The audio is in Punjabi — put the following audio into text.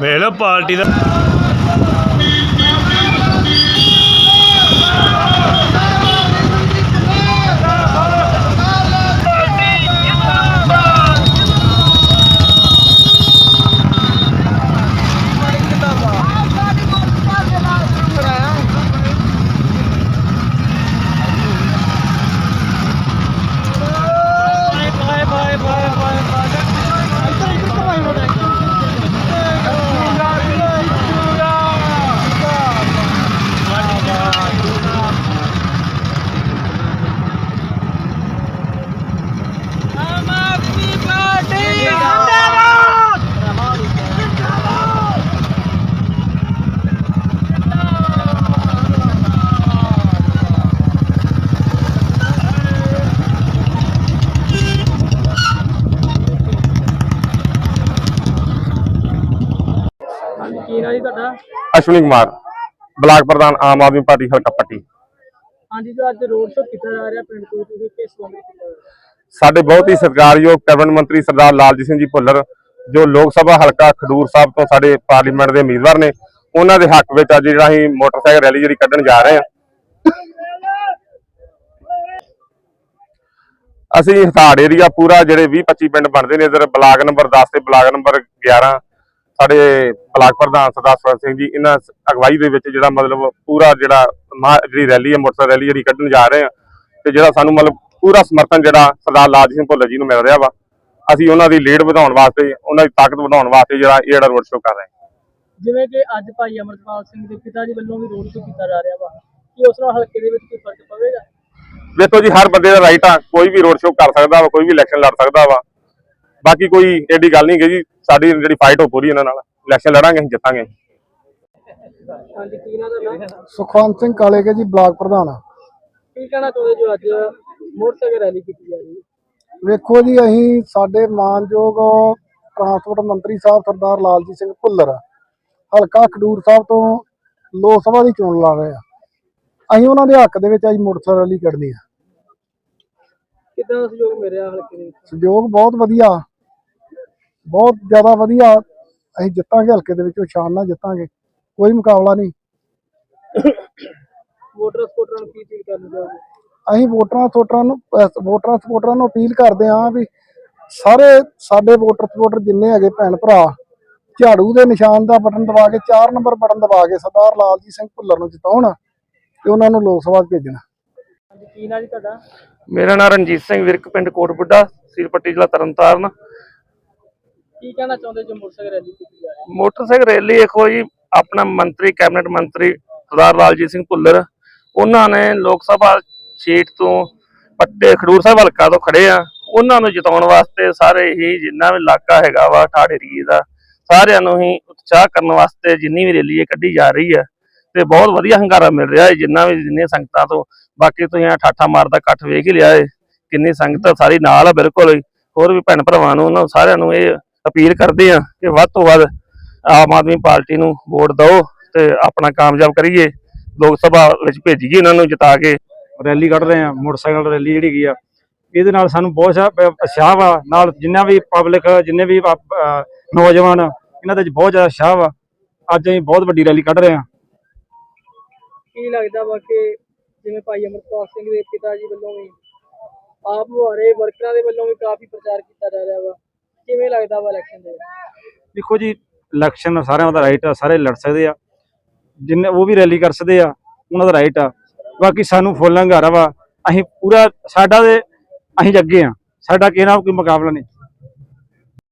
ਵੇਖ ਪਾਰਟੀ ਦਾ ਨਾ ਜੀ ਤੁਹਾਡਾ? ਅਸ਼ਵਨੀ ਕੁਮਾਰ ਬਲਾਕ ਪ੍ਰਧਾਨ ਆਮ ਆਦਮੀ ਪਾਰਟੀ ਹਲਕਾ ਪੱਟੀ। ਹਾਂਜੀ ਜੋ ਅੱਜ ਰੋਡ ਸ਼ੋ ਕੀਤਾ ਜਾ ਰਿਹਾ ਪਿੰਡ ਤੋਂ ਤੁਸੀਂ ਕਿਸ ਸੰਬੰਧ ਵਿੱਚ ਕੀਤਾ ਜਾ ਰਿਹਾ? ਸਾਡੇ ਬਹੁਤ ਹੀ ਸਤਿਕਾਰਯੋਗ ਕੈਬਨਿਟ ਮੰਤਰੀ ਸਰਦਾਰ ਲਾਲਜੀਤ ਸਿੰਘ ਜੀ ਭੁੱਲਰ ਜੋ ਲੋਕ ਸਭਾ ਹਲਕਾ ਖਡੂਰ ਸਾਹਿਬ ਤੋਂ ਸਾਡੇ ਪਾਰਲੀਮੈਂਟ ਦੇ ਉਮੀਦਵਾਰ ਨੇ ਉਹਨਾਂ ਦੇ ਹੱਕ ਵਿੱਚ ਅੱਜ ਜਿਹੜਾ ਅਸੀਂ ਮੋਟਰਸਾਈਕਲ ਰੈਲੀ ਜਿਹੜੀ ਕੱਢਣ ਜਾ ਰਹੇ ਹਾਂ। ਅਸੀਂ ਹਥਾੜ ਏਰੀਆ ਪੂਰਾ ਜਿਹੜੇ 20 25 ਪਿੰਡ ਬਣਦੇ ਨੇ ਇਧਰ ਬਲਾਕ ਨੰਬਰ 10 ਤੇ ਬਲਾਕ ਨੰਬਰ 11 ਸਾਡੇ ਬਲਾਕ ਪ੍ਰਧਾਨ ਸਰਦਾਰ ਸਵਰਨ ਸਿੰਘ ਜੀ ਇਹਨਾਂ ਅਗਵਾਈ ਦੇ ਵਿੱਚ ਜਿਹੜਾ ਮਤਲਬ ਪੂਰਾ ਜਿਹੜਾ ਜਿਹੜੀ ਰੈਲੀ ਹੈ ਮੋਟਰਸਾਈਕਲ ਰੈਲੀ ਜਿਹੜੀ ਕੱਢਣ ਜਾ ਰਹੇ ਹਾਂ ਤੇ ਜਿਹੜਾ ਸਾਨੂੰ ਮਤਲਬ ਪੂਰਾ ਸਮਰਥਨ ਜਿਹੜਾ ਸਰਦਾਰ ਲਾਲ ਸਿੰਘ ਭੁੱਲਰ ਜੀ ਨੂੰ ਮਿਲ ਰਿਹਾ ਵਾ ਅਸੀਂ ਉਹਨਾਂ ਦੀ ਲੀਡ ਵਧਾਉਣ ਵਾਸਤੇ ਉਹਨਾਂ ਦੀ ਤਾਕਤ ਵਧਾਉਣ ਵਾਸਤੇ ਜਿਹੜਾ ਇਹ ਜਿਹੜਾ ਰੋਡ ਸ਼ੋਅ ਕਰ ਰਹੇ ਹਾਂ। ਜਿਵੇਂ ਕਿ ਅੱਜ ਭਾਈ ਅਮਰਪਾਲ ਸਿੰਘ ਦੇ ਪਿਤਾ ਜੀ ਵੱਲੋਂ ਵੀ ਰੋਡ ਸ਼ੋ ਕੀਤਾ ਜਾ ਰਿਹਾ ਵਾ ਕੀ ਉਸ ਨਾਲ ਹਲਕੇ ਦੇ ਵਿੱਚ ਕੋਈ ਫ਼ਰਕ ਪਵੇਗਾ? ਵੇਖੋ ਜੀ ਹਰ ਬੰਦੇ ਦਾ ਰਾਈਟ ਆ ਕੋਈ ਵੀ ਰੋਡ ਸ਼ੋਅ ਕਰ ਸਕਦਾ ਵਾ ਕੋਈ ਵੀ ਇਲੈਕਸ਼ਨ ਲੜ ਸਕਦਾ ਵਾ। ਬਾਕੀ ਕੋਈ ਏਡੀ ਗੱਲ ਨਹੀਂ ਹੈ ਜੀ ਸਾਡੀ ਜਿਹੜੀ ਫਾਈਟ ਹੋ ਪੂਰੀ ਇਹਨਾਂ ਨਾਲ ਇਲੈਕਸ਼ਨ ਲੜਾਂਗੇ ਅਸੀਂ ਜਿੱਤਾਂਗੇ। ਹਾਂਜੀ ਕੀ ਸੁਖਵੰਤ ਸਿੰਘ ਕਾਲੇ ਕੇ ਜੀ ਬਲਾਕ ਪ੍ਰਧਾਨ। ਕੀ ਕਹਿਣਾ ਚਾਹੁੰਦੇ ਜੋ ਅੱਜ? ਮੋਟਰਸਾਈਕਲ ਰੈਲੀ ਕੀਤੀ ਜਾ ਰਹੀ ਹੈ। ਵੇਖੋ ਜੀ ਅਸੀਂ ਸਾਡੇ ਮਾਨਯੋਗ ਟਰਾਂਸਪੋਰਟ ਮੰਤਰੀ ਸਾਹਿਬ ਸਰਦਾਰ ਲਾਲਜੀਤ ਸਿੰਘ ਭੁੱਲਰ ਹਲਕਾ ਖਡੂਰ ਸਾਹਿਬ ਤੋਂ ਲੋਕ ਸਭਾ ਦੀ ਚੋਣ ਲੜ ਰਹੇ ਆ। ਅਸੀਂ ਉਹਨਾਂ ਦੇ ਹੱਕ ਦੇ ਵਿੱਚ ਅੱਜ ਮੋਟਰਸਾਈਕਲ ਰੈਲੀ ਕੱਢਣੀ ਆ। ਕਿੱਦਾਂ ਦਾ ਸਹਿਯੋਗ ਮਿਲ ਰਿਹਾ ਹਲਕੇ ਦੇ ਵਿੱਚ? ਸਹਿਯੋਗ ਬਹੁਤ ਵਧੀਆ। ਬਹੁਤ ਜ਼ਿਆਦਾ ਵਧੀਆ ਅਸੀਂ ਜਿੱਤਾਂਗੇ ਹਲਕੇ ਦੇ ਵਿੱਚ ਸ਼ਾਨ ਨਾਲ ਜਿੱਤਾਂਗੇ ਕੋਈ ਮੁਕਾਬਲਾ ਨਹੀਂ। ਵੋਟਰ ਸਪੋਰਟਰਾਂ ਨੂੰ ਕੀ ਚੀਜ਼ ਕਰਨੀ ਚਾਹੋਗੇ? ਅਸੀਂ ਵੋਟਰਾਂ ਸਪੋਟਰਾਂ ਨੂੰ ਵੋਟਰਾਂ ਸਪੋਟਰਾਂ ਨੂੰ ਅਪੀਲ ਕਰਦੇ ਹਾਂ ਵੀ ਸਾਰੇ ਸਾਡੇ ਵੋਟਰ ਸਪੋਟਰ ਜਿੰਨੇ ਹੈਗੇ ਭੈਣ ਭਰਾ ਝਾੜੂ ਦੇ ਨਿਸ਼ਾਨ ਦਾ ਬਟਨ ਦਬਾ ਕੇ 4 ਨੰਬਰ ਬਟਨ ਦਬਾ ਕੇ ਸਰਦਾਰ ਲਾਲਜੀਤ ਸਿੰਘ ਭੁੱਲਰ ਨੂੰ ਜਿਤਾਉਣ ਤੇ ਉਹਨਾਂ ਨੂੰ ਲੋਕ ਸਭਾ 'ਚ ਭੇਜਣਾ। ਕੀ ਨਾ ਜੀ ਤੁਹਾਡਾ? ਮੇਰਾ ਨਾਮ ਰਣਜੀਤ ਸਿੰਘ ਵਿਰਕ ਪਿੰਡ ਕੋਟਬੁੱਢਾ ਸੀਰਪੱਟੀ ਜ਼ਿਲ੍ਹਾ ਤਰਨਤਾਰਨ। ਕੀ ਕਹਿਣਾ ਚਾਹੁੰਦੇ ਜੋ ਮੋਟਰਸਾਈਕਲ ਰੈਲੀ ਕੀਤੀ ਜਾ ਰਹੀ ਹੈ? ਮੋਟਰਸਾਈਕਲ ਰੈਲੀ ਦੇਖੋ ਜੀ, ਆਪਣਾ ਮੰਤਰੀ, ਕੈਬਨਿਟ ਮੰਤਰੀ ਸਰਦਾਰ ਲਾਲਜੀਤ ਸਿੰਘ ਭੁੱਲਰ, ਉਹਨਾਂ ਨੇ ਲੋਕ ਸਭਾ ਸੀਟ ਤੋਂ ਪੱਟੇ ਖਡੂਰ ਸਾਹਿਬ ਹਲਕਾ ਤੋਂ ਖੜੇ ਆ। ਉਹਨਾਂ ਨੂੰ ਜਿਤਾਉਣ ਵਾਸਤੇ ਸਾਰੇ ਹੀ ਜਿੰਨਾ ਵੀ ਇਲਾਕਾ ਹੈਗਾ ਵਾ, ਠਾੜ ਏਰੀਏ ਦਾ, ਸਾਰਿਆਂ ਨੂੰ ਹੀ ਉਤਸ਼ਾਹ ਕਰਨ ਵਾਸਤੇ ਜਿੰਨੀ ਵੀ ਰੈਲੀ ਕੱਢੀ ਜਾ ਰਹੀ ਹੈ ਤੇ ਬਹੁਤ ਵਧੀਆ ਹੰਗਾਰਾ ਮਿਲ ਰਿਹਾ ਹੈ ਜਿੰਨਾ ਵੀ ਜਿੰਨੀਆਂ ਸੰਗਤਾਂ ਤੋਂ। ਬਾਕੀ ਤੁਸੀਂ ਆ ਠਾਠਾ ਮਾਰਦਾ ਇਕੱਠ ਵੇਖ ਹੀ ਲਿਆ ਏ, ਕਿੰਨੀ ਸੰਗਤ ਸਾਰੀ ਨਾਲ ਆ, ਬਿਲਕੁਲ ਹੋਰ ਵੀ ਭੈਣ ਭਰਾਵਾਂ ਨੂੰ, ਉਹਨਾਂ ਸਾਰਿਆਂ ਨੂੰ ਇਹ ਅਪੀਲ ਕਰਦੇ ਆ ਕਿ ਵੱਧ ਤੋਂ ਵੱਧ ਆਮ ਆਦਮੀ ਪਾਰਟੀ ਨੂੰ ਵੋਟ ਦਿਓ ਤੇ ਆਪਣਾ ਕਾਮਯਾਬ ਕਰੀਏ। ਲੋਕ ਸਭਾ ਵਿੱਚ ਭੇਜੀਏ ਇਹਨਾਂ ਨੂੰ ਜਿਤਾ ਕੇ। ਰੈਲੀ ਕੱਢ ਰਹੇ ਆ ਮੋਟਰਸਾਈਕਲ ਰੈਲੀ ਜਿਹੜੀ ਹੈਗੀ ਆ। ਇਹਦੇ ਨਾਲ ਸਾਨੂੰ ਬਹੁਤ ਸਾ- ਪ- ਉਤਸ਼ਾਹ ਵਾ। ਨਾਲ ਜਿੰਨਾ ਵੀ ਪਬਲਿਕ ਜਿੰਨੇ ਵੀ ਨੌਜਵਾਨ ਇਹਨਾਂ ਦੇ ਵਿੱਚ ਬਹੁਤ ਜ਼ਿਆਦਾ ਉਤਸ਼ਾਹ ਵਾ। ਅੱਜ ਅਸੀਂ ਬਹੁਤ ਵੱਡੀ ਰੈਲੀ ਕੱਢ ਰਹੇ ਆ ਕੀ ਲੱਗਦਾ ਵਾ ਕਿ ਜਿਵੇਂ ਭਾਈ ਅਮਰਪਾਲ ਸਿੰਘ ਦੇ ਪਿਤਾ ਜੀ ਵੱਲੋਂ ਵੀ ਆਪ ਮੁਹਾਰੇ ਵਰਕਰਾਂ ਦੇ ਵੱਲੋਂ ਵੀ ਕਾਫੀ ਪ੍ਰਚਾਰ ਕੀਤਾ ਜਾ ਰਿਹਾ ਵਾ? ਕਿਵੇਂ ਲੱਗਦਾ ਵਾ ਇਲੈਕਸ਼ਨ ਦੇ ਦੇਖੋ ਜੀ ਇਲੈਕਸ਼ਨ ਸਾਰਿਆਂ ਦਾ ਰਾਈਟ ਆ, ਸਾਰੇ ਲੜ ਸਕਦੇ ਆ। ਜਿੰਨੇ ਉਹ ਵੀ ਰੈਲੀ ਕਰ ਸਕਦੇ ਆ, ਉਹਨਾਂ ਦਾ ਰਾਈਟ ਆ। ਬਾਕੀ ਸਾਨੂੰ ਫੁੱਲ ਹੰਗਾਰਾ ਵਾ, ਅਸੀਂ ਪੂਰਾ ਸਾਡਾ ਦੇ ਅਸੀਂ ਜੱਗੇ ਆ। ਸਾਡਾ ਕਿਹਨਾਂ ਕੋਈ ਮੁਕਾਬਲਾ ਨਹੀਂ।